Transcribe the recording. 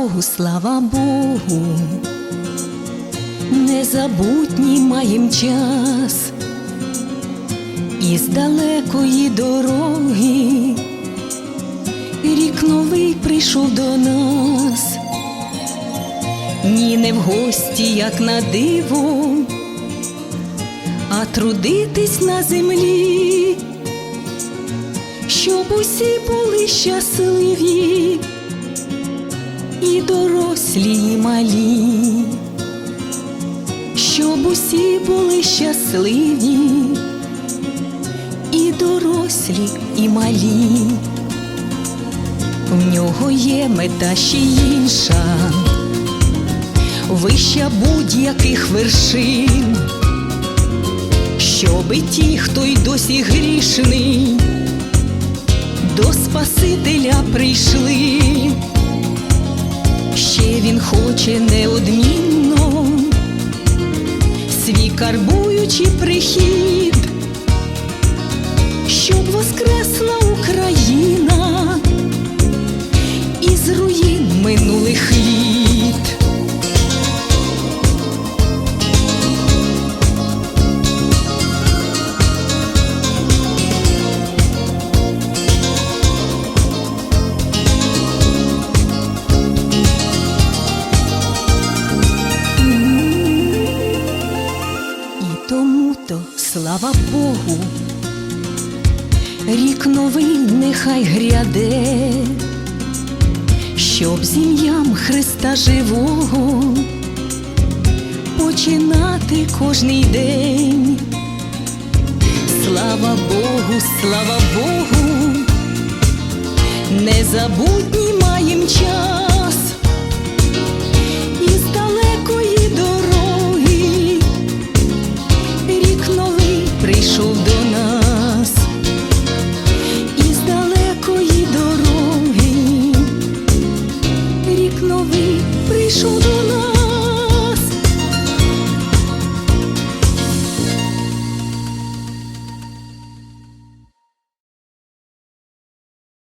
Богу, слава Богу, незабутній маєм час. Із далекої дороги, рік новий прийшов до нас, ні не в гості, як на диво, а трудитись на землі, щоб усі були щасливі, і дорослі, і малі, щоб усі були щасливі, і дорослі, і малі. В нього є мета ще інша, вища будь-яких вершин, щоби ті, хто й досі грішний, до Спасителя слава Богу, рік новий нехай гряде, щоб з ім'ям Христа живого починати кожний день. Слава Богу, слава Богу, незабутній маєм час далекої дороги